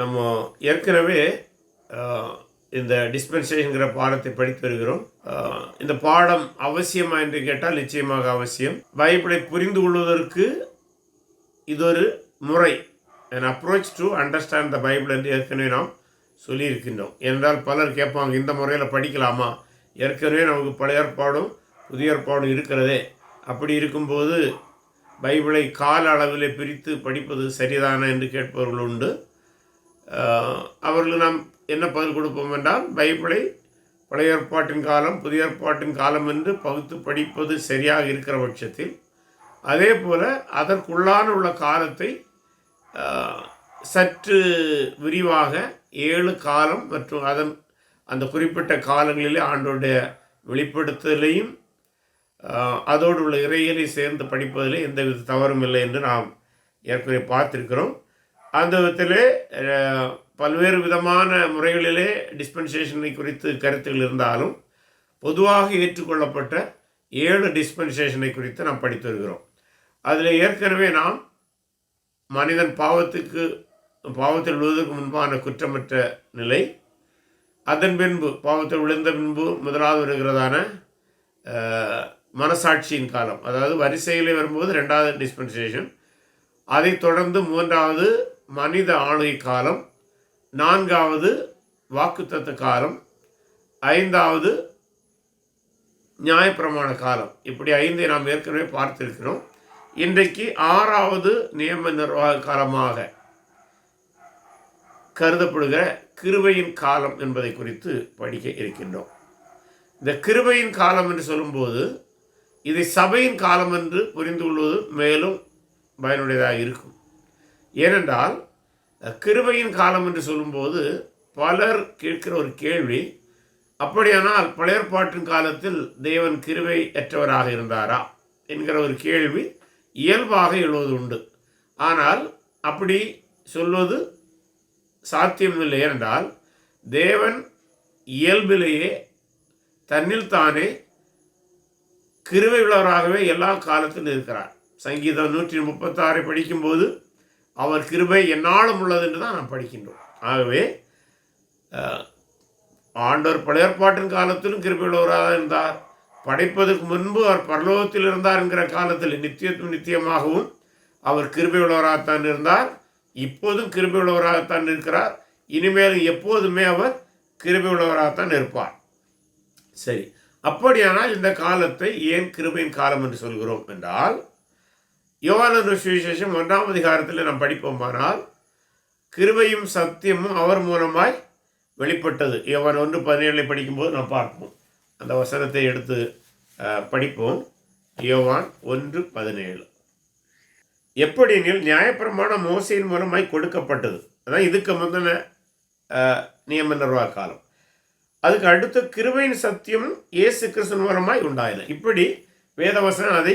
நம்ம ஏற்கனவே இந்த டிஸ்பென்சேஷனுங்கிற பாடத்தை படித்து வருகிறோம். இந்த பாடம் அவசியமா என்று கேட்டால் நிச்சயமாக அவசியம். பைபிளை புரிந்து கொள்வதற்கு இது ஒரு முறை and approach to understand the Bible என்று ஏற்கனவே நாம் சொல்லியிருக்கின்றோம். என்றால் பலர் கேட்பாங்க இந்த முறையில் படிக்கலாமா? ஏற்கனவே நமக்கு பழைய ஏற்பாடும் புதிய ஏற்பாடும் இருக்கிறதே. அப்படி இருக்கும்போது பைபிளை கால அளவிலே பிரித்து படிப்பது சரிதானா என்று கேட்பவர்கள் உண்டு. அவர்கள் நாம் என்ன பதில் கொடுப்போம் என்றால் பைபிளை பழைய ஏற்பாட்டின் காலம் புதிய ஏற்பாட்டின் காலம் என்று பகுத்து படிப்பது சரியாக இருக்கிற பட்சத்தில் அதே போல் அதற்குள்ளான உள்ள காலத்தை சற்று விரிவாக ஏழு காலம் மற்றும் அதன் அந்த குறிப்பிட்ட காலங்களிலே ஆண்டோடைய வெளிப்படுத்துதலையும் அதோடு உள்ள இறையலை சேர்ந்து படிப்பதிலே எந்தவித தவறும் இல்லை என்று நாம் ஏற்கனவே பார்த்திருக்கிறோம். அந்த விதத்திலே பல்வேறு விதமான முறைகளிலே டிஸ்பென்சேஷனை குறித்து கருத்துகள் இருந்தாலும் பொதுவாக ஏற்றுக்கொள்ளப்பட்ட ஏழு டிஸ்பென்சேஷனை குறித்து நாம் படித்து வருகிறோம். அதில் ஏற்கனவே நாம் மனிதன் பாவத்துக்கு பாவத்தில் விழுவதற்கு முன்பான குற்றமற்ற நிலை அதன் பின்பு பாவத்தில் விழுந்த பின்பு முதலாவது வருகிறதான மனசாட்சியின் காலம். அதாவது வரிசையிலே வரும்போது ரெண்டாவது டிஸ்பென்சேஷன் அதைத் தொடர்ந்து மூன்றாவது மனித ஆளுகை காலம். நான்காவது வாக்குத்தத்த காலம். ஐந்தாவது நியாயப்பிரமாண காலம். இப்படி ஐந்தை நாம் ஏற்கனவே பார்த்திருக்கிறோம். இன்றைக்கு ஆறாவது நியம நிர்வாக காலமாக கருதப்படுகிற கிருபையின் காலம் என்பதை குறித்து படிக்க இருக்கின்றோம். இந்த கிருபையின் காலம் என்று சொல்லும்போது இதை சபையின் காலம் என்று புரிந்து கொள்வது மேலும் பயனுடையதாக இருக்கும். ஏனென்றால் கிருபையின் காலம் என்று சொல்லும்போது பலர் கேட்கிற ஒரு கேள்வி அப்படியானால் பழையற்பாட்டின் காலத்தில் தேவன் கிருபை அற்றவராக இருந்தாரா என்கிற ஒரு கேள்வி இயல்பாக எழுவது உண்டு. ஆனால் அப்படி சொல்வது சாத்தியமில்லை என்றால் தேவன் இயல்பிலேயே தன்னில் தானே கிருவை உள்ளவராகவே எல்லா காலத்திலும் இருக்கிறார். சங்கீதம் நூற்றி முப்பத்தாறை படிக்கும்போது அவர் கிருபை என்னாலும் உள்ளது என்று தான் நாம் படிக்கின்றோம். ஆகவே ஆண்டவர் பழையற்பாட்டின் காலத்திலும் கிருபை உள்ளவராக இருந்தார். படைப்பதற்கு முன்பு அவர் பரலோகத்தில் இருந்தார் என்கிற காலத்தில் நித்தியத்தும் நித்தியமாகவும் அவர் கிருபை உள்ளவராகத்தான் இருந்தார். இப்போதும் கிருபை உள்ளவராகத்தான் இருக்கிறார். இனிமேலும் எப்போதுமே அவர் கிருபை உள்ளவராகத்தான் இருப்பார். சரி அப்படியானால் இந்த காலத்தை ஏன் கிருபையின் காலம் என்று சொல்கிறோம் என்றால் யோவானந்த சுவிசேஷம் ஒன்றாம் அதிகாரத்தில் நாம் படிப்போமானால் கிருபையும் சத்தியமும் அவர் மூலமாய் வெளிப்பட்டது. யோவான் ஒன்று பதினேழு படிக்கும்போது நாம் பார்ப்போம். அந்த வசனத்தை எடுத்து படிப்போம். யோவான் ஒன்று பதினேழு. எப்படினில் நியாயப்பிரமாணம் மோசையின் மூலமாய் கொடுக்கப்பட்டது. அதான் இதுக்கு முந்தின நியம நிர்வாக காலம் அதுக்கு அடுத்து கிருபையின் சத்தியம் இயேசு கிருஷ்ணன் மூலமாய் உண்டாயின. இப்படி வேதவசனம் அதை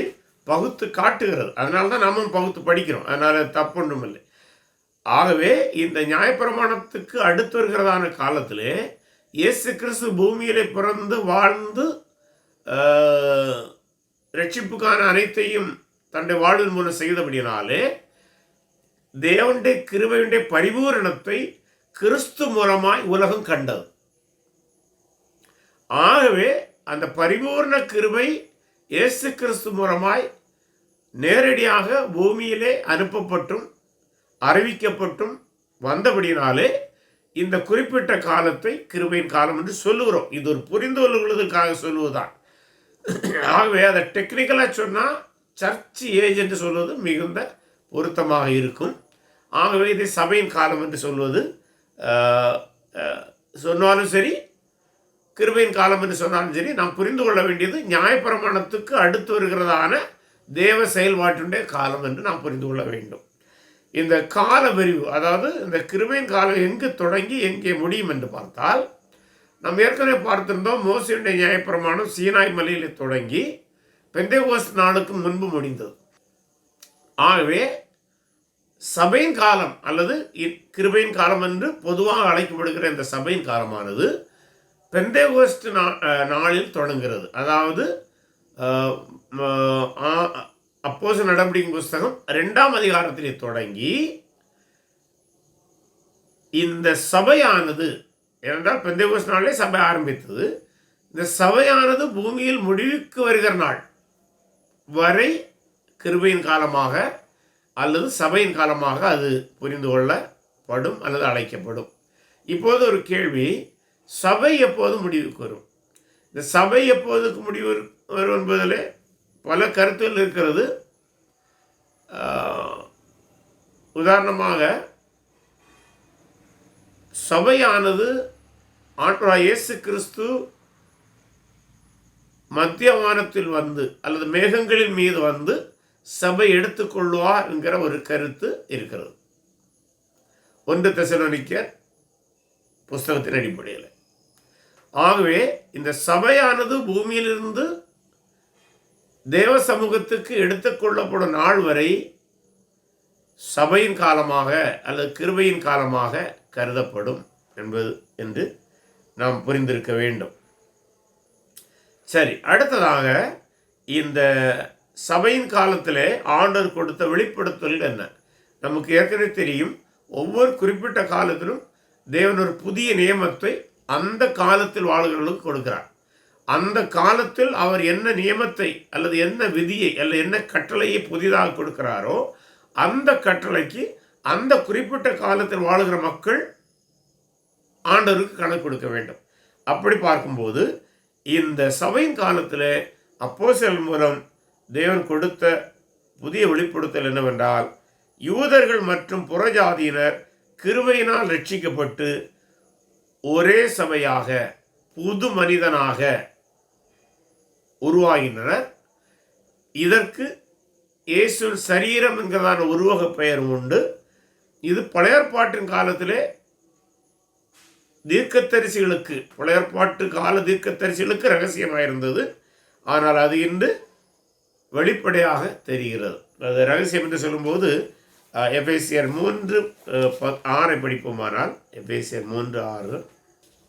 பகுத்து காட்டுகிறது. அதனால தான் நாமும் பகுத்து படிக்கிறோம். அதனால தப்பொன்றும் இல்லை ஆகவே இந்த நியாயப்பிரமாணத்துக்கு அடுத்து வருகிறதான காலத்தில் இயேசு கிறிஸ்து பூமியிலே பிறந்து வாழ்ந்து ரட்சிப்புக்கான அனைத்தையும் தன்னுடைய வாழ்வின் மூலம் செய்தபடினாலே தேவனுடைய கிருபையுடைய பரிபூரணத்தை கிறிஸ்து மூலமாய் உலகம் கண்டது. ஆகவே அந்த பரிபூர்ண கிருபை இயேசு கிறிஸ்து மூலமாய் நேரடியாக பூமியிலே அனுப்பப்பட்டும் அறிவிக்கப்பட்டும் வந்தபடினாலே இந்த குறிப்பிட்ட காலத்தை கிருபையின் காலம் என்று சொல்லுகிறோம். இது ஒரு புரிந்து கொள்வதற்காக சொல்லுவதுதான். ஆகவே அதை டெக்னிக்கலாக சொன்னால் சர்ச் ஏஜ் என்று சொல்வது மிகுந்த பொருத்தமாக இருக்கும். ஆகவே இதை சபையின் காலம் என்று சொல்வது சொன்னாலும் சரி கிருபையின் காலம் என்று சொன்னாலும் சரி நாம் புரிந்து கொள்ள வேண்டியது நியாயப்பிரமாணத்துக்கு அடுத்து வருகிறதான தேவ செயல்பாட்டுடைய காலம் என்று நாம் புரிந்து கொள்ள வேண்டும். இந்த கால விரிவு அதாவது இந்த கிருபையின் காலம் எங்கு தொடங்கி எங்கே முடியும் என்று பார்த்தால் நாம் ஏற்கனவே பார்த்திருந்தோம் மோசியுடைய நியாயப்பிரமாணம் சீனாய் மலையில் தொடங்கி பெந்தேகோஸ் நாளுக்கு முன்பு முடிந்தது. ஆகவே சபையின் காலம் அல்லது இ- கிருபையின் காலம் என்று பொதுவாக அழைக்கப்படுகிற இந்த சபையின் காலமானது பெந்தேகோஸ்ட் நா- நாளில் தொடங்குகிறது. அதாவது அப்போஸ் நடவடிக்கை புஸ்தகம் ரெண்டாம் அதிகாரத்திலே தொடங்கி இந்த சபையானது ஏனென்றால் பெந்தேகோஸ் நாளே சபை ஆரம்பித்தது இந்த சபையானது பூமியில் முடிவுக்கு வருகிற நாள் வரை கிருபையின் காலமாக அல்லது சபையின் காலமாக அது புரிந்து கொள்ளப்படும் அல்லது அழைக்கப்படும். இப்போது ஒரு கேள்வி சபை எப்போது முடிவுக்கு வரும்? இந்த சபை எப்போதுக்கு முடிவு வரும் என்பதில் பல கருத்துகள் இருக்கிறது. உதாரணமாக சபையானது ஆண்டவராய் இயேசு கிறிஸ்து மத்திய வானத்தில் வந்து அல்லது மேகங்களின் மீது வந்து சபை எடுத்துக்கொள்வார் என்கிற ஒரு கருத்து இருக்கிறது. ஒன்று தெசலோனிக்கர் புஸ்தகத்தின் அடிப்படையில். ஆகவே இந்த சபையானது பூமியிலிருந்து தேவ சமூகத்துக்கு எடுத்துக்கொள்ளப்படும் நாள் வரை சபையின் காலமாக அல்லது கிருபையின் காலமாக கருதப்படும் என்பது என்று நாம் புரிந்திருக்க வேண்டும். சரி அடுத்ததாக இந்த சபையின் காலத்திலே ஆண்டவர் கொடுத்த வெளிப்படுத்தல் என்ன? நமக்கு ஏற்கனவே தெரியும் ஒவ்வொரு குறிப்பிட்ட காலத்திலும் தேவன் ஒரு புதிய நியமத்தை அந்த காலத்தில் வாழ்கிறவர்களுக்கு கொடுக்கிறார். அந்த காலத்தில் அவர் என்ன நியமத்தை அல்லது என்ன விதியை அல்லது என்ன கட்டளையை புதிதாக கொடுக்கிறாரோ அந்த கட்டளைக்கு அந்த குறிப்பிட்ட காலத்தில் வாழுகிற மக்கள் ஆண்டவருக்கு கணக்கு கொடுக்க வேண்டும். அப்படி பார்க்கும்போது இந்த சபையின் காலத்தில் அப்போஸ்தலர் மூலம் தேவன் கொடுத்த புதிய வெளிப்படுத்தல் என்னவென்றால் யூதர்கள் மற்றும் புறஜாதியினர் கிருவையினால் ரட்சிக்கப்பட்டு ஒரே சபையாக புது மனிதனாக உருவாகின்றனர் இதற்கு இயேசு சரீரம் என்கிறதான உருவக பெயரும் உண்டு. இது பழையற்பாட்டின் காலத்திலே தீர்க்கத்தரிசிகளுக்கு பழையற்பாட்டு கால தீர்க்கத்தரிசிகளுக்கு ரகசியமாக இருந்தது ஆனால் அது இன்று வெளிப்படையாக தெரிகிறது. அது ரகசியம் என்று சொல்லும்போது அஹ், எபேசியர் மூன்று ப- ஆறை படிப்போமானால் எபேசியர் மூன்று ஆறு.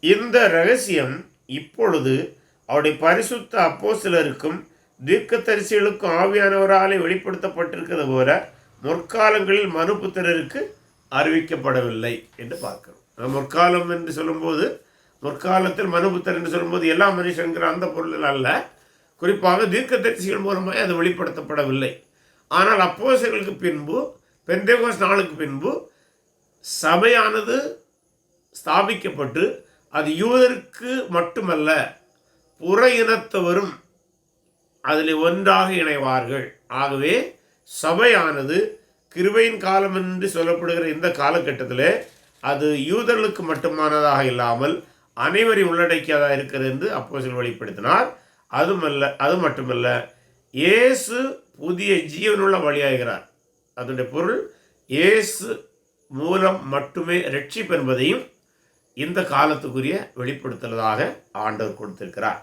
இந்த ரகசியம் இப்பொழுது அவருடைய பரிசுத்த அப்போஸ்தலருக்கும் தீர்க்கத்தரிசிகளுக்கும் ஆவியானவராலே வெளிப்படுத்தப்பட்டிருக்கிறது போல முற்காலங்களில் மனுபுத்திரருக்கு அறிவிக்கப்படவில்லை என்று பார்க்கிறோம். முற்காலம் என்று சொல்லும்போது முற்காலத்தில் மனுபுத்தர் என்று சொல்லும்போது எல்லா மனுஷங்கிற அந்த பொருளில் அல்ல. குறிப்பாக தீர்க்கதரிசிகள் மூலமாக அது வெளிப்படுத்தப்படவில்லை. ஆனால் அப்போசர்களுக்கு பின்பு பெந்தேகோஸ் நாளுக்கு பின்பு சபையானது ஸ்தாபிக்கப்பட்டு அது யூதருக்கு மட்டுமல்ல புற இனத்தவரும் அதில் ஒன்றாக இணைவார்கள். ஆகவே சபையானது கிருபையின் காலம் என்று சொல்லப்படுகிற இந்த காலகட்டத்தில் அது யூதர்களுக்கு மட்டுமானதாக இல்லாமல் அனைவரையும் உள்ளடக்கியதாக இருக்கிறது என்று அப்போ வெளிப்படுத்தினார். அதுமல்ல அது மட்டுமல்ல இயேசு புதிய ஜீவனுள்ள வழியாகிறார். அதனுடைய பொருள் இயேசு மூலம் மட்டுமே ரட்சிப்பு என்பதையும் இந்த காலத்துக்குரிய வெளிப்படுத்துவதாக ஆண்டவர் கொடுத்திருக்கிறார்.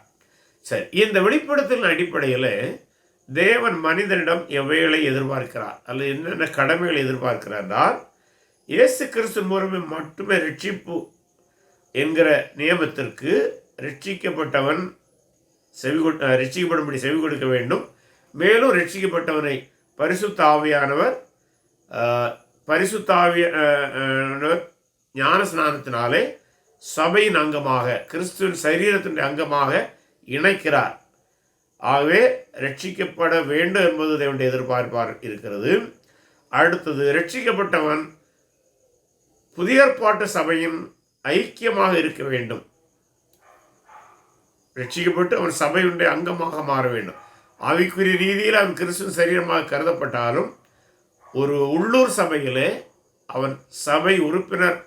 சரி இந்த வெளிப்படுத்தலின் அடிப்படையில் தேவன் மனிதனிடம் எவைகளை எதிர்பார்க்கிறார்? அல்லது என்னென்ன கடமைகளை எதிர்பார்க்கிறார் இயேசு கிறிஸ்து மூலமே மட்டுமே ரட்சிப்பு என்கிற நியமத்திற்கு ரட்சிக்கப்பட்டவன் செவி ரட்சிக்கப்படும்படி செவி கொடுக்க வேண்டும். மேலும் ரட்சிக்கப்பட்டவனை பரிசுத்தாவியானவர் பரிசுத்தாவியானவர் ஞான ஸ்நானத்தினாலே சபையின் அங்கமாக கிறிஸ்துவின் சரீரத்தினுடைய அங்கமாக இணைக்கிறார். ஆகவே ரட்சிக்கப்பட வேண்டும் என்பது தேவனுடைய எதிர்பார்ப்பார் இருக்கிறது. அடுத்தது ரட்சிக்கப்பட்டவன் புதிய ஏற்பாட்டு சபையின் ஐக்கியமாக இருக்க வேண்டும். ரட்சிக்கப்பட்டு அவன் சபையுடைய அங்கமாக மாற வேண்டும். அவைக்குரிய ரீதியில் அவன் கிறிஸ்துவ சரீரமாக கருதப்பட்டாலும் ஒரு உள்ளூர் சபையிலே அவன் சபை உறுப்பினர்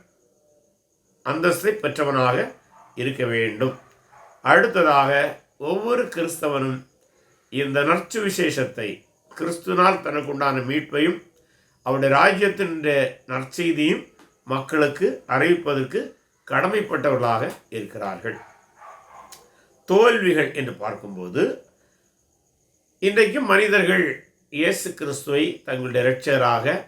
அந்தஸ்தை பெற்றவனாக இருக்க வேண்டும். அடுத்ததாக ஒவ்வொரு கிறிஸ்தவனும் இந்த நற்சு விசேஷத்தை கிறிஸ்துனால் தனக்குண்டான மீட்பையும் அவருடைய ராஜ்யத்தினுடைய நற்செய்தியும் மக்களுக்கு அறிவிப்பதற்கு கடமைப்பட்டவர்களாக இருக்கிறார்கள். தோல்விகள் என்று பார்க்கும்போது இன்றைக்கு மனிதர்கள் இயேசு கிறிஸ்துவை தங்களுடைய இரட்சராக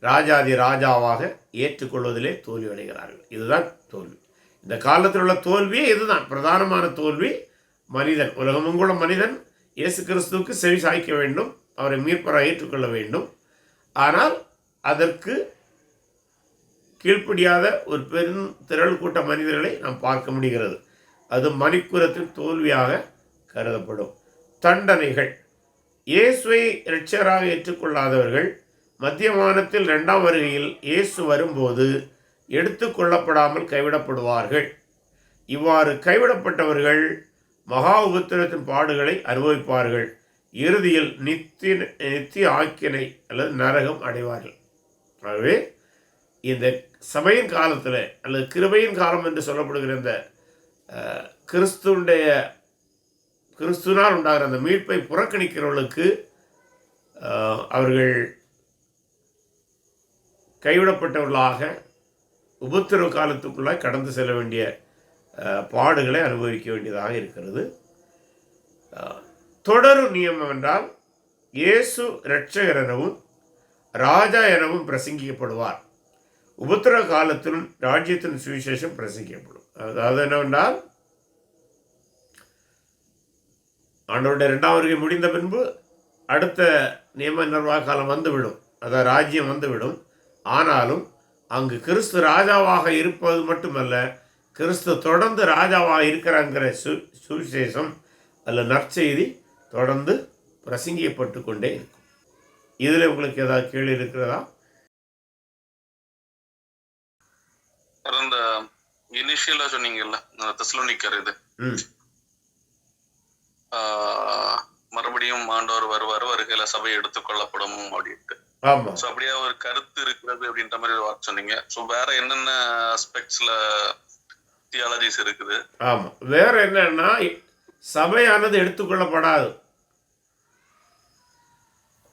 ராஜாதி ராஜாவாக ஏற்றுக்கொள்வதிலே தோல்வி அடைகிறார்கள் இதுதான் தோல்வி. இந்த காலத்தில் உள்ள தோல்வியே இதுதான். பிரதானமான தோல்வி மனிதன். உலகமெங்குள்ள மனிதன். இயேசு கிறிஸ்துவுக்கு செவி சாய்க்க வேண்டும். அவரை மீட்பராக ஏற்றுக்கொள்ள வேண்டும். ஆனால் அதற்கு கீழ்ப்படியாத ஒரு பெரும் திரள் கூட்ட மனிதர்களை நாம் பார்க்க முடிகிறது. அது மணிக்குரத்தின் தோல்வியாக கருதப்படும். தண்டனைகள். இயேசுவை இரட்சராக ஏற்றுக்கொள்ளாதவர்கள் மத்திய மாதத்தில் ரெண்டாம் வருகையில் இயேசு வரும்போது எடுத்துக்கொள்ளப்படாமல் கைவிடப்படுவார்கள். இவ்வாறு கைவிடப்பட்டவர்கள் மகா உபத்திரத்தின் பாடுகளை அனுபவிப்பார்கள். இறுதியில் நித்திய நித்திய ஆக்கினை அல்லது நரகம் அடைவார்கள். ஆகவே இந்த சபையின் காலத்தில் அல்லது கிருபையின் காலம் என்று சொல்லப்படுகிற இந்த கிறிஸ்துடைய கிறிஸ்துனால் உண்டாகிற அந்த மீட்பை புறக்கணிக்கிறவர்களுக்கு அவர்கள் கைவிடப்பட்டவர்களாக உபத்திரவு காலத்துக்குள்ளாக கடந்து செல்ல வேண்டிய பாடுகளை அனுபவிக்க வேண்டியதாக இருக்கிறது. அஹ், தொடரும் நியமம் என்றால் இயேசு இரட்சகர் எனவும் ராஜா எனவும் பிரசங்கிக்கப்படுவார். உபத்திர காலத்திலும் ராஜ்யத்தின் சுவிசேஷம் பிரசங்கிக்கப்படும். அதாவது என்னவென்றால் ஆண்டவருடைய இரண்டாம் வருகை முடிந்த பின்பு அடுத்த நியம நிர்வாக காலம் வந்துவிடும். அதாவது ராஜ்யம் வந்துவிடும். ஆனாலும் அங்கு கிறிஸ்து ராஜாவாக இருப்பது மட்டுமல்ல கிறிஸ்து தொடர்ந்து ராஜாவாக இருக்கிறாங்கிற சு சுவிசேஷம் அல்ல நற்செய்தி தொடர்ந்து பிரசங்கிக்கப்பட்டு கொண்டே இருக்கும். இதில் உங்களுக்கு ஏதாவது கேள்வி இருக்கிறதா? இனிஷியலா சொன்னீங்கல்ல அந்த தெசலோனிக்கர் இது. மறுபடியும் ஆண்டவர் வருவார் வருகையில சபை எடுத்துக்கொள்ளப்படும் அப்படின்ட்டு. ஸோ அப்படியே ஒரு கருத்து இருக்கிறது அப்படின்ற மாதிரி ஒரு வார்த்தை சொன்னீங்க. ஸோ வேற என்னென்ன ஆஸ்பெக்ட்ஸ்ல தியாலஜிஸ் இருக்குது? ஆமாம் வேற என்னன்னா சபையானது எடுத்துக்கொள்ளப்படாது.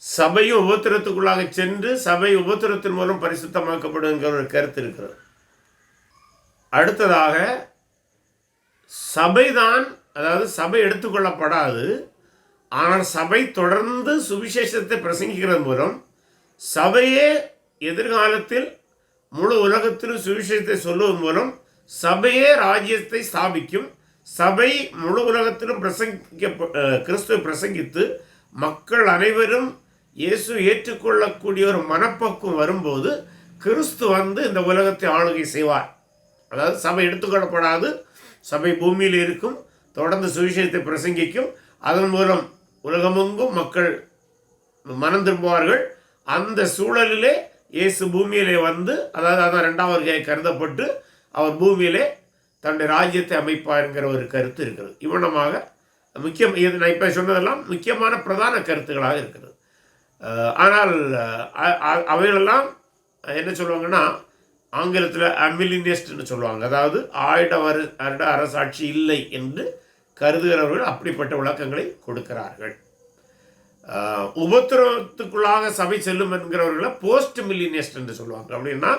சபையும் உபத்திரத்துக்குள்ளாக சென்று சபை உபத்திரத்தின் மூலம் பரிசுத்தமாக்கப்படுங்கிற ஒரு கருத்து இருக்கிறது. அடுத்ததாக சபைதான் அதாவது சபை எடுத்துக்கொள்ளப்படாது ஆனால் சபை தொடர்ந்து சுவிசேஷத்தை பிரசங்கிக்கிறது மூலம் சபையே எதிர்காலத்தில் முழு உலகத்திலும் சுவிசேஷத்தை சொல்லுவதன் மூலம் சபையே ராஜ்யத்தை ஸ்தாபிக்கும். சபை முழு உலகத்திலும் பிரசங்கிக்க கிறிஸ்துவை பிரசங்கித்து மக்கள் அனைவரும் இயேசு ஏற்றுக்கொள்ளக்கூடிய ஒரு மனப்பக்குவம் வரும்போது கிறிஸ்து வந்து இந்த உலகத்தை ஆளுகை செய்வார். அதாவது சபை எடுத்துக்கொள்ளப்படாது சபை பூமியில் இருக்கும் தொடர்ந்து சுவிசேஷத்தை பிரசங்கிக்கும். அதன் மூலம் உலகமெங்கும் மக்கள் மனம் திரும்புவார்கள். அந்த சூழலிலே இயேசு பூமியிலே வந்து அதாவது அதான் ரெண்டாம் வருகையை கருதப்பட்டு அவர் பூமியிலே தன்னுடைய ராஜ்யத்தை அமைப்பாருங்கிற ஒரு கருத்து இருக்கிறது. இவ்வளமாக முக்கியம் இது நான் இப்போ சொன்னதெல்லாம் முக்கியமான பிரதான கருத்துக்களாக இருக்கிறது. ஆனால் அவைகளெல்லாம் என்ன சொல்லுவாங்கன்னா ஆங்கிலத்தில் அமிலினியஸ்ட்னு சொல்லுவாங்க. அதாவது ஆயிட வரு வருட அரசாட்சி இல்லை என்று கருதுகிறவர்கள் அப்படிப்பட்ட விளக்கங்களை கொடுக்கிறார்கள். உபத்திரவத்துக்குள்ளாக சபை செல்லும் என்கிறவர்களை போஸ்ட் மில்லினியஸ்ட் என்று சொல்லுவாங்க. அப்படின்னா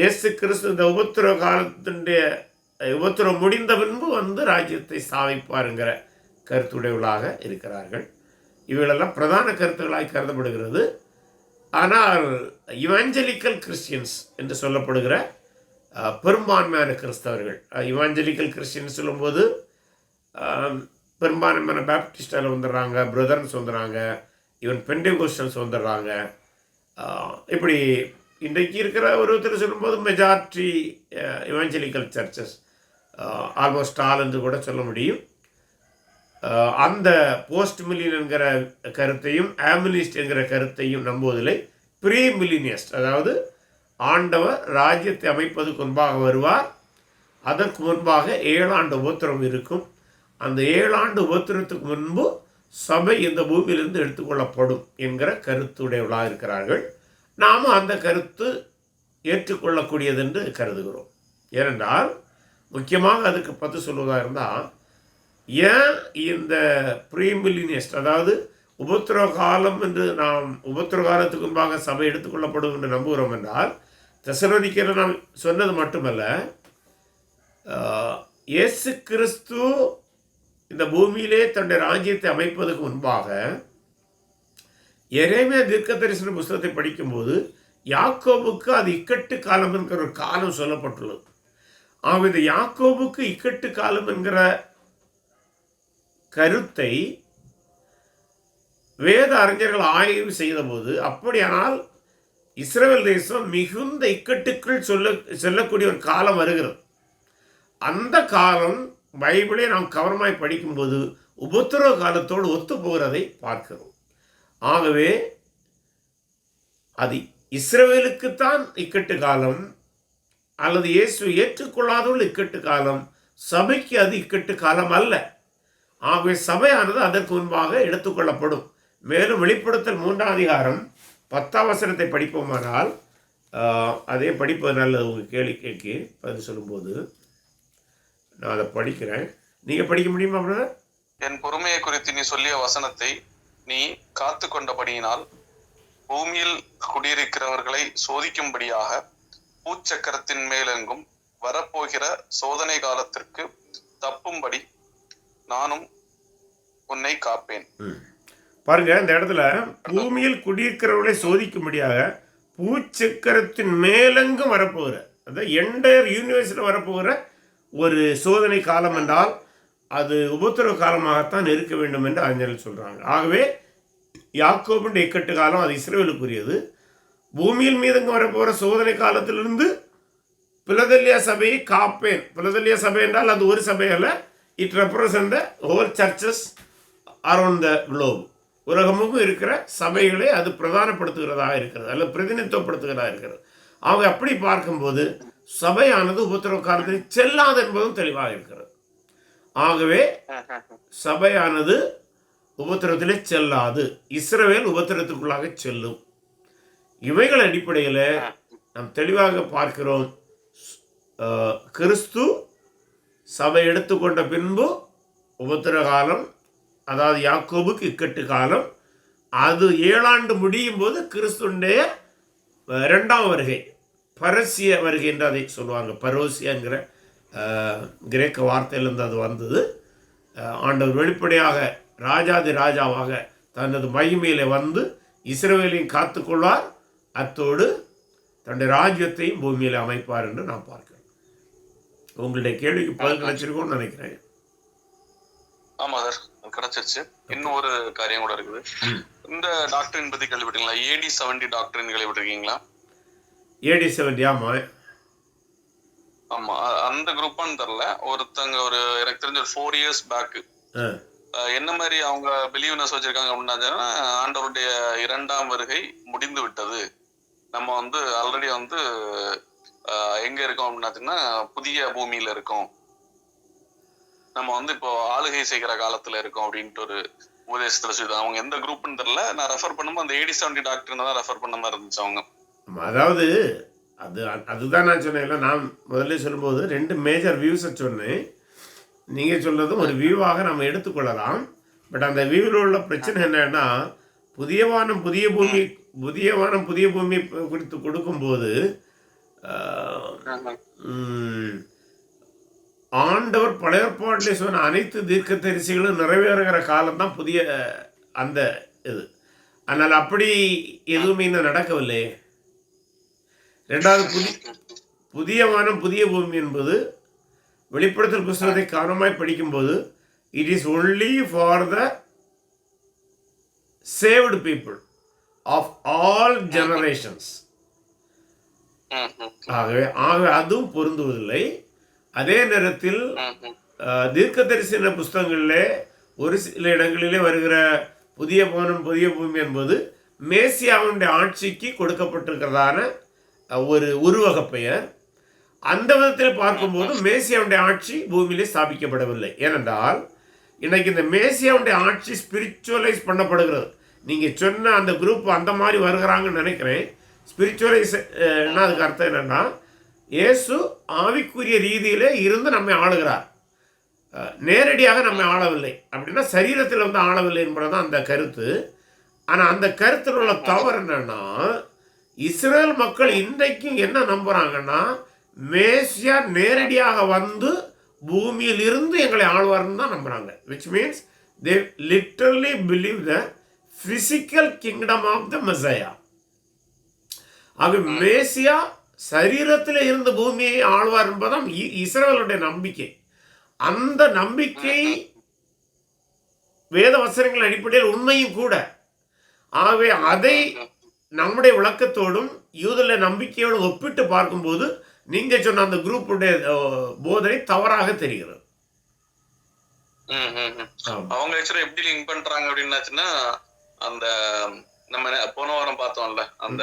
இயேசு கிறிஸ்து இந்த உபத்திரவ காலத்தினுடைய உபத்திரவம் முடிந்த பின்பு வந்து ராஜ்யத்தை ஸ்தாபிப்பாருங்கிற கருத்துடையவர்களாக இருக்கிறார்கள். இவைகளெல்லாம் பிரதான கருத்துக்களாக கருதப்படுகிறது. ஆனால் இவாஞ்சலிக்கல் கிறிஸ்டியன்ஸ் என்று சொல்லப்படுகிற பெரும்பான்மையான கிறிஸ்தவர்கள் இவாஞ்சலிக்கல் கிறிஸ்டியன் சொல்லும்போது பெரும்பான்மையான பேப்டிஸ்டால் வந்துடுறாங்க பிரதர்ஸ் வந்துடுறாங்க ஈவன் பெண்டெகோஸ்டல்ஸ் வந்துடுறாங்க இப்படி இன்றைக்கு இருக்கிற ஒருத்தர் சொல்லும்போது majority evangelical churches almost all என்று கூட சொல்ல முடியும். அந்த போஸ்ட் மில்லியன் என்கிற கருத்தையும் ஆம்பிலிஸ்ட் என்கிற கருத்தையும் நம்புவதில்லை. ப்ரீ மில்லினியஸ்ட் அதாவது ஆண்டவர் ராஜ்யத்தை அமைப்பதற்கு முன்பாக வருவார். அதற்கு முன்பாக ஏழாண்டு உபத்திரம் இருக்கும். அந்த ஏழாண்டு உபத்திரத்துக்கு முன்பு சபை இந்த பூமியிலிருந்து எடுத்துக்கொள்ளப்படும் என்கிற கருத்துடையவளாக இருக்கிறார்கள். நாமும் அந்த கருத்து ஏற்றுக்கொள்ளக்கூடியது என்று கருதுகிறோம். ஏனென்றால் முக்கியமாக அதுக்கு பத்து சொல்வதாக இருந்தால் ஏன் இந்த ப்ரீமில்லினியஸ்ட் அதாவது உபத்திரவ காலம் என்று நாம் உபத்திரவ காலத்துக்கு முன்பாக சபை எடுத்துக்கொள்ளப்படும் என்று நம்புகிறோம் என்றால் தெசலோனிக்கிற நாம் சொன்னது மட்டுமல்ல இயேசு கிறிஸ்து இந்த பூமியிலே தன்னுடைய ராஜ்யத்தை அமைப்பதற்கு முன்பாக எரேமியா தீர்க்க தரிசன புஸ்தகத்தை படிக்கும்போது யாக்கோபுக்கு அது இக்கட்டு காலம் என்கிற ஒரு காலம் சொல்லப்பட்டுள்ளது. ஆக இந்த யாக்கோபுக்கு இக்கட்டு காலம் என்கிற கருத்தை வேத அறிஞர்கள் ஆய்வு செய்தபோது அப்படியானால் இஸ்ரேல் தேசம் மிகுந்த இக்கட்டுக்குள் சொல்ல செல்லக்கூடிய ஒரு காலம் வருகிறது. அந்த காலம் பைபிளை நாம் கவனமாய் படிக்கும்போது உபத்திரவ காலத்தோடு ஒத்து போகிறதை பார்க்கிறோம். ஆகவே அது இஸ்ரவேலுக்குத்தான் இக்கட்டு காலம் அல்லது இயேசு ஏற்றுக்கொள்ளாதவள் இக்கட்டு காலம் சபைக்கு அது இக்கட்டு காலம் அல்ல. ஆகவே சபையானது அதற்கு முன்பாக எடுத்துக்கொள்ளப்படும். மேலும் வெளிப்படுத்தல் மூன்றாம் அதிகாரம் பத்தாம் வசனத்தை படிப்போமானால் அதே படிப்பது நல்லது உங்கள் கேளிக்கைக்கு பதில் சொல்லும்போது நான் அதை படிக்கிறேன். நீங்கள் படிக்க முடியுமா பிரதர் என் பொறுமையை குறித்து நீ சொல்லிய வசனத்தை நீ காத்து கொண்டபடியினால் பூமியில் குடியிருக்கிறவர்களை சோதிக்கும்படியாக பூச்சக்கரத்தின் மேலெங்கும் வரப்போகிற சோதனை காலத்திற்கு தப்பும்படி நானும் உன்னை காப்பேன். பாருங்க இந்த இடத்துல பூமியில் குடியிருக்கிறவர்களை சோதிக்கும்படியாக பூச்சக்கரத்தின் மேலெங்கும் வரப்போகிற அதாவது என்டையர் யூனிவர்ஸில் வரப்போகிற ஒரு சோதனை காலம் என்றால் அது உபத்திரவ காலமாகத்தான் இருக்க வேண்டும் என்று அறிஞர்கள் சொல்கிறாங்க ஆகவே யாக்கோபின் இக்கட்டு காலம் அது இஸ்ரேலுக்குரியது பூமியில் மீதங்க வரப்போகிற சோதனை காலத்திலிருந்து பிலதெல்லியா சபையை காப்பேன். பிலதெல்லியா சபை என்றால் அது ஒரு சபை அல்ல it represent the whole churches around the globe உலகமும் இருக்கிற சபைகளை அது பிரதானப்படுத்துகிறதாக இருக்கிறது அல்லது பிரதிநிதித்துவப்படுத்துகிறதாக இருக்கிறது. அவங்க அப்படி பார்க்கும்போது சபையானது உபத்திரவ காலத்தில் செல்லாது என்பதும் தெளிவாக இருக்கிறது. ஆகவே சபையானது உபத்திரத்திலே செல்லாது. இஸ்ரவேல் உபத்திரத்துக்குள்ளாக செல்லும். இவைகள் அடிப்படையில் நாம் தெளிவாக பார்க்கிறோம். கிறிஸ்து சபை எடுத்துக்கொண்ட பின்பு உபத்திர காலம் அதாவது யாக்கோபுக்கு இக்கட்டு காலம் அது ஏழாண்டு முடியும் போது கிறிஸ்துடைய ரெண்டாம் வருகை. பரசிய வருகை என்று அதை சொல்லுவாங்க. பரோசியங்கிற கிரேக்க வார்த்தையிலிருந்து அது வந்தது. ஆண்டவர் வெளிப்படையாக ராஜாதி ராஜாவாக தனது மகிமையில வந்து இஸ்ரவேலையும் காத்துக்கொள்வார் அத்தோடு தன்னுடைய ராஜ்யத்தையும் பூமியில் அமைப்பார் என்று நாம் பார்க்கிறோம். உங்களுடைய கேள்விக்கு பதில் கிடைச்சிருக்கும்னு நினைக்கிறேன். ஆமா சார் கிடைச்சிருச்சு. இன்னும் ஒரு காரியம் கூட இருக்குது. இந்த டாக்டரின் பத்தி கேள்விப்பட்டீங்களா ஏடி செவன்டி டாக்டரின் கேள்விப்பட்டிருக்கீங்களா? ஏடி செவன்டி ஆமா அ- அந்த குரூப்பான்னு தெரியல ஒருத்தங்க ஒரு எனக்கு தெரிஞ்ச ஒரு ஃபோர் இயர்ஸ் பேக் ஆ. என்ன மாதிரி அவங்க பிலீவ்னஸ் வச்சிருக்காங்க அப்படின்னா ஆண்டவருடைய இரண்டாம் வருகை முடிந்து விட்டது. நம்ம வந்து ஆல்ரெடி வந்து எங்க இருக்கோம் அப்படின்னாச்சுன்னா புதிய பூமியில இருக்கோம். நம்ம வந்து இப்போ ஆளுகை செய்கிற காலத்துல இருக்கோம் அப்படின்ட்டு ஒரு உபதேசத்துல சொல்லி அவங்க எந்த குரூப்னு தெரியல நான் ரெஃபர் பண்ணும்போது அந்த ஏடி செவன்டி டாக்டர் தான் ரெஃபர் பண்ண மாதிரி இருந்துச்சு அவங்க. ஆமா, அதாவது அது அதுதான் நான் சொன்னேன்ல நான் முதல்ல சொல்லும்போது ரெண்டு மேஜர் வியூஸை சொன்னேன். நீங்கள் சொல்றதும் ஒரு வியூவாக நம்ம எடுத்துக்கொள்ளலாம். பட் அந்த வியூவில் உள்ள பிரச்சனை என்னன்னா புதிய வானம் புதிய பூமி புதிய வானம் புதிய பூமி குறித்து கொடுக்கும்போது ஆண்டவர் பழைய ஏற்பாட்டிலே சொன்ன அனைத்து தீர்க்க தரிசிகளும் நிறைவேறுகிற காலம்தான் புதிய அந்த இது. ஆனால் அப்படி எதுவுமே இன்னும் நடக்கவில்லை. ரெண்டாவது புதி புதிய வானம் புதிய பூமி என்பது வெளிப்படுத்தல் புஸ்தகத்தை கவனமாய் படிக்கும்போது it is only for the saved people of all generations ஆகவே ஆகவே அதுவும் பொருந்துவதில்லை அதே நேரத்தில் தீர்க்க ம். தீர்க்கதரிசன புஸ்தகங்களிலே ஒரு சில இடங்களிலே வருகிற புதிய வானம் புதிய பூமி என்பது மேசியாவுடைய ஆட்சிக்கு கொடுக்கப்பட்டிருக்கிறதான ஒரு உருவக பெயர். அந்த விதத்தில் பார்க்கும்போது மேசியாவுடைய ஆட்சி பூமியிலே ஸ்தாபிக்கப்படவில்லை. ஏனென்றால் இன்னைக்கு இந்த மேசியாவுடைய ஆட்சி ஸ்பிரிச்சுவலைஸ் பண்ணப்படுகிறது. நீங்கள் சொன்ன அந்த குரூப் அந்த மாதிரி வருகிறாங்கன்னு நினைக்கிறேன். ஸ்பிரிச்சுவலைஸ் என்ன அதுக்கு அர்த்தம் என்னென்னா இயேசு ஆவிக்குரிய ரீதியிலே இருந்து நம்மை ஆளுகிறார். நேரடியாக நம்மை ஆளவில்லை. அப்படின்னா சரீரத்தில் வந்து ஆளவில்லை என்பதுதான் அந்த கருத்து. ஆனால் அந்த கருத்தில் உள்ள தவறு என்னன்னா இஸ்ரேல் மக்கள் இன்றைக்கும் என்ன நம்புறாங்கன்னா மேசியா நேரடியாக வந்து பூமியில் இருந்து எங்களை ஆழ்வார்னு தான் நம்புறாங்க. Which means they literally believe the physical kingdom of the Messiah ஆக மேசியா சரீரத்தில் இருந்து பூமியை ஆழ்வார் என்பதுதான் இ- இஸ்ரவேலுடைய நம்பிக்கை. அந்த நம்பிக்கை வேத வசனங்கள் அடிப்படையில் உண்மையும் கூட. ஆகவே அதை நம்முடைய விளக்கத்தோடும் யூதல நம்பிக்கையோடு ஒப்பிட்டு பார்க்கும்போது நீங்க சொன்ன அந்த குரூப்புடைய போதனை தவறாக தெரிகிறது. அவங்க ஆக்சுவலா எப்படி லிங்க் பண்றாங்க அப்படின்னாச்சுன்னா அந்த நம்ம போன வாரம் பார்த்தோம்ல அந்த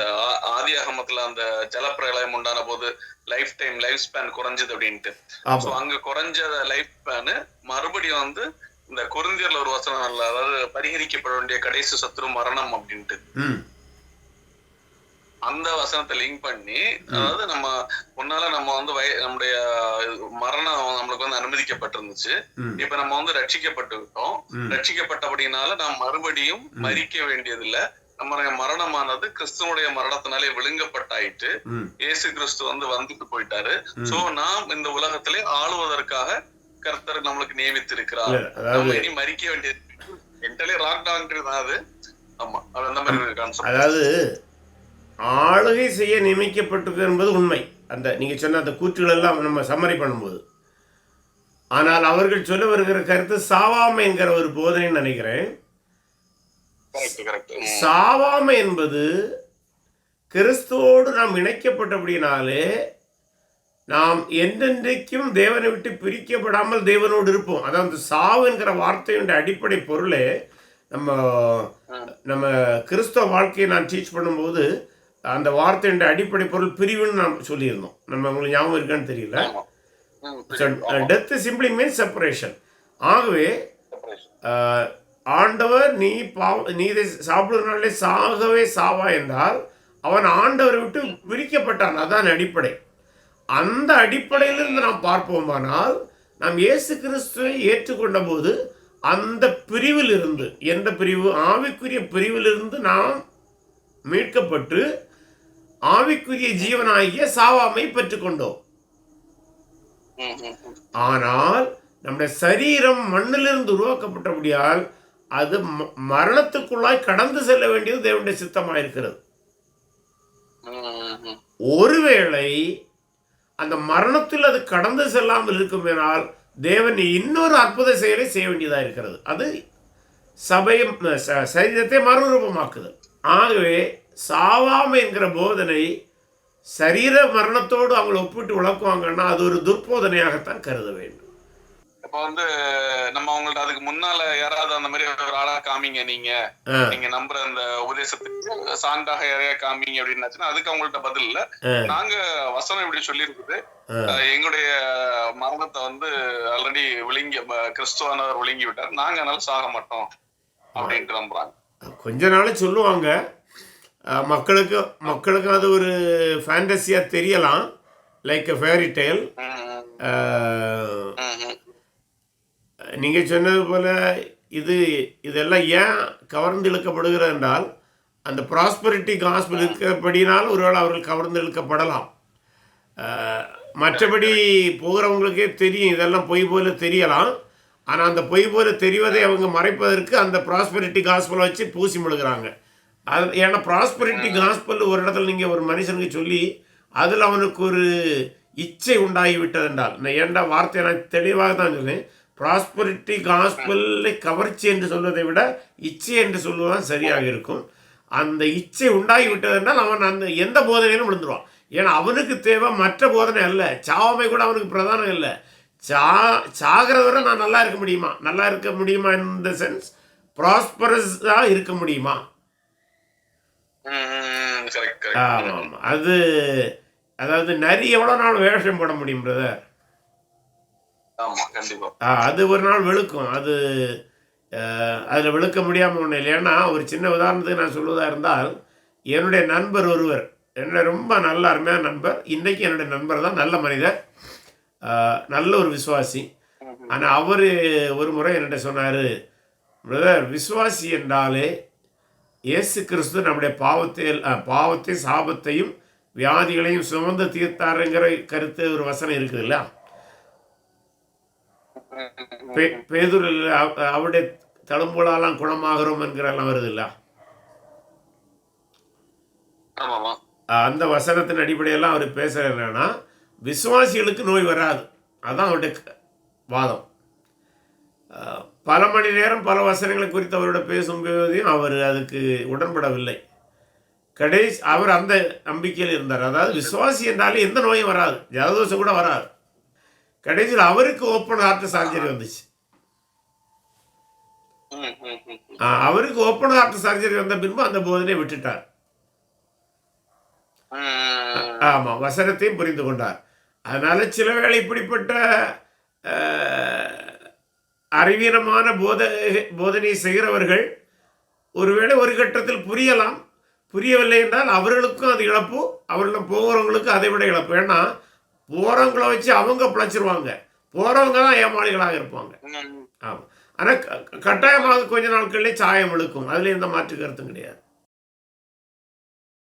ஆதி அகமத்துல அந்த ஜலப்பிரளயம் உண்டான போது லைஃப் டைம் லைஃப் ஸ்பேன் குறைஞ்சது அப்படின்ட்டு. அங்க குறைஞ்ச லைஃப் ஸ்பேனு மறுபடியும் வந்து இந்த குருந்தியர்ல ஒரு வசனம் அதாவது பரிகரிக்கப்பட வேண்டிய கடைசி சத்ரு மரணம் அப்படின்ட்டு. அந்த வசனத்தை லிங்க் பண்ணி அதாவது நம்ம முன்னால நம்ம வந்து வய நம்முடைய மரணம் நம்மளுக்கு வந்து அனுமதிக்கப்பட்டிருந்துச்சு. இப்ப நம்ம வந்து ரட்சிக்கப்பட்டு விட்டோம் ரட்சிக்கப்பட்டபடினால நாம் மறுபடியும் மறிக்க வேண்டியதில்ல. நம்முடைய மரணமானது கிறிஸ்துவனுடைய மரணத்தினாலே விழுங்கப்பட்டாயிட்டு இயேசு கிறிஸ்து வந்து வந்துட்டு போயிட்டாரு. சோ நாம் இந்த உலகத்திலே ஆளுவதற்காக கர்த்தர் நம்மளுக்கு நியமித்திருக்கிறார். நம்ம இனி மறிக்க வேண்டியது என்டலே ராக் டாக்டர் தான் அது. ஆமா அது அந்த மாதிரி கான்செப்ட் அதாவது ஆளுகை செய்ய நியமிக்கப்பட்டிருக்கு என்பது உண்மை. அந்த நீங்க சொன்ன அந்த கூற்றுகள் எல்லாம் நம்ம சம்மரி பண்ணும்போது. ஆனால் அவர்கள் சொல்ல வருகிற கருத்து சாவாமை என்கிற ஒரு போதனைன்னு நினைக்கிறேன். சாவாமை என்பது கிறிஸ்துவோடு நாம் இணைக்கப்பட்டபடினாலே நாம் என்றென்றைக்கும் தேவனை விட்டு பிரிக்கப்படாமல் தேவனோடு இருப்போம். அதாவது சாவு என்கிற வார்த்தையுடைய அடிப்படை பொருளே. நம்ம நம்ம கிறிஸ்தவ வாழ்க்கையை நான் டீச் பண்ணும்போது அந்த வார்த்தையுடைய அடிப்படை பொருள் பிரிவுன்னு நாம் சொல்லியிருந்தோம். நம்ம உங்களுக்கு ஞாபகம் இருக்கான்னு தெரியல. டெத் சிம்பிளி மீன்ஸ் செப்பரேஷன் ஆகவே ஆஹ், ஆண்டவர் நீ பாவ நீ இதை சாப்பிடுறதுனாலே சாகவே சாவா என்றால் அவன் ஆண்டவரை விட்டு பிரிக்கப்பட்டான் அதான் அடிப்படை. அந்த அடிப்படையிலிருந்து நாம் பார்ப்போமானால் நாம் இயேசு கிறிஸ்துவை ஏற்றுக்கொண்ட போது அந்த பிரிவிலிருந்து எந்த பிரிவு? ஆவிக்குரிய பிரிவிலிருந்து நாம் மீட்கப்பட்டு ஆவிக்குரிய ஜீவனாகிய சாவாமை பெற்றுக்கொண்டோம். ஆனால் நம்முடைய சரீரம் மண்ணிலிருந்து உருவாக்கப்பட்டபடியால் அது மரணத்துக்குள்ளாய் கடந்து செல்ல வேண்டியது தேவனுடைய சித்தமாக இருக்கிறது ஒருவேளை அந்த மரணத்தில் அது கடந்து செல்லாமல் இருக்குமேனால் தேவன் இன்னொரு அற்புத செயலை செய்ய வேண்டியதாக இருக்கிறது. அது சபையை ச- சரீரத்தை மறுரூபமாக்குதல். ஆகவே சாவாமை என்கிற போதனை சரீர மரணத்தோடு அவங்களை ஒப்பிட்டு விளக்குவாங்கன்னா அது ஒரு துர்போதனையாகத்தான் கருத வேண்டும். இப்ப வந்து நம்ம அவங்கள்ட்ட அதுக்கு முன்னால யாராவது அந்த மாதிரி ஒரு ஆளா காமிங்க நீங்க. நீங்க நம்புற அந்த உபதேசத்துக்கு சான்றாக யாரையா காமிங்க அப்படின்னாச்சுன்னா அதுக்கு அவங்கள்ட்ட பதில் இல்ல. நாங்க வசனம் இப்படி. அஹ் எங்களுடைய மரணத்தை வந்து ஆல்ரெடி விழுங்கி கிறிஸ்துவானவர் விழுங்கி விட்டார். நாங்க அதனால சாக மாட்டோம் அப்படின்ட்டு நம்புறாங்க. கொஞ்ச நாள் சொல்லுவாங்க. மக்களுக்கு மக்களுக்கு அது ஒரு ஃபேண்டசியாக தெரியலாம். லைக் அஹ், ம், ம். நீங்கள் சொன்னது போல் இது இதெல்லாம் ஏன் கவர்ந்து இழுக்கப்படுகிறது என்றால் அந்த ப்ராஸ்பரிட்டி காஸ்பிள் இருக்கிறபடினால் ஒருவேளை அவர்கள் கவர்ந்து இழுக்கப்படலாம். மற்றபடி போகிறவங்களுக்கே தெரியும் இதெல்லாம் பொய் போல தெரியலாம். ஆனால் அந்த பொய் போல தெரிவதை அவங்க மறைப்பதற்கு அந்த ப்ராஸ்பரிட்டி காஸ்பிளை வச்சு பூசி முழுகிறாங்க. அது ஏன்னா ப்ராஸ்பரிட்டி காஸ்பல் ஒரு இடத்துல நீங்கள் ஒரு மனுஷனுக்கு சொல்லி அதில் அவனுக்கு ஒரு இச்சை உண்டாகி விட்டதென்றால் நான் ஏன்டா வார்த்தையை நான் தெளிவாக தான் சொன்னேன் ப்ராஸ்பரிட்டி காஸ்பிளை கவர்ச்சி என்று சொல்வதை விட இச்சை என்று சொல்வதுதான் சரியாக இருக்கும். அந்த இச்சை உண்டாகி விட்டதென்றால் அவன் அந்த எந்த போதனையிலும் விழுந்துருவான். ஏன்னா அவனுக்கு தேவை மற்ற போதனை அல்ல சாவமை கூட அவனுக்கு பிரதானம் இல்லை. சா சாகிறத வரை நான் நல்லா இருக்க முடியுமா? நல்லா இருக்க முடியுமா இந்த சென்ஸ் ப்ராஸ்பரஸாக இருக்க முடியுமா? ஆமாம் ஆமாம் அது அதாவது நரி எவ்வளோ நாள் வேஷம் போட முடியும் பிரதர் அது ஒரு நாள் வெளுக்கும். அது அதில் வெளுக்க முடியாமல் ஒன்றும் இல்லை. ஏன்னா ஒரு சின்ன உதாரணத்துக்கு நான் சொல்வதாக இருந்தால் என்னுடைய நண்பர் ஒருவர் என்ன ரொம்ப நல்ல அருமையான நண்பர் இன்றைக்கி என்னுடைய நண்பர் தான் நல்ல மனிதர் நல்ல ஒரு விசுவாசி. ஆனால் அவர் ஒரு முறை என்கிட்ட சொன்னார் பிரதர் விசுவாசி என்றாலே இயேசு கிறிஸ்து நம்முடைய பாவத்தை பாவத்தை சாபத்தையும் வியாதிகளையும் சுமந்து தீர்த்தாருங்கிற கருத்து ஒரு வசனம் இருக்குதுல்ல பே- பேதுரு அவ- அவருடைய தழும்புலாலாம் குணமாகிறோம் என்கிறெல்லாம் வருதுல்ல ஆமாமா. அந்த வசனத்தின் அடிப்படையெல்லாம் அவர் பேசுகிறது என்னன்னா விசுவாசிகளுக்கு நோய் வராது. அதான் அவருடைய வாதம். பல மணி நேரம் பல வசனங்களை குறித்து அவரோட பேசும்போதையும் அவர் அதுக்கு உடன்படவில்லை. கடைசி அவர் அந்த நம்பிக்கையில் இருந்தார். அதாவது விசுவாசி என்றாலே எந்த நோயும் வராது. ஜலதோஷம் கூட வராது. கடைசியில் அவருக்கு ஓப்பன் ஹார்ட் சர்ஜரி வந்துச்சு. அவருக்கு ஓப்பன் ஹார்ட் சர்ஜரி வந்த பின்பு அந்த போதனை விட்டுட்டார். ஆமா ஆமாம் வசனத்தையும் புரிந்து கொண்டார். அதனால சில வேளை இப்படிப்பட்ட அறிவீனமான போத போதனை செய்கிறவர்கள் ஒருவேளை ஒரு கட்டத்தில் புரியலாம். புரியவில்லை என்றால் அவர்களுக்கும் அது இழப்பு அவர்களும் போகிறவங்களுக்கும் அதை விட இழப்பு. ஏன்னா போகிறவங்கள வச்சு அவங்க பிழைச்சிருவாங்க. போகிறவங்க தான் ஏமாளிகளாக இருப்பாங்க. ஆமாம் ஆனால் கட்டாயமாக கொஞ்ச நாட்களிலே சாயம் இழுக்கும். அதில் எந்த மாற்று கருத்தும் கிடையாது.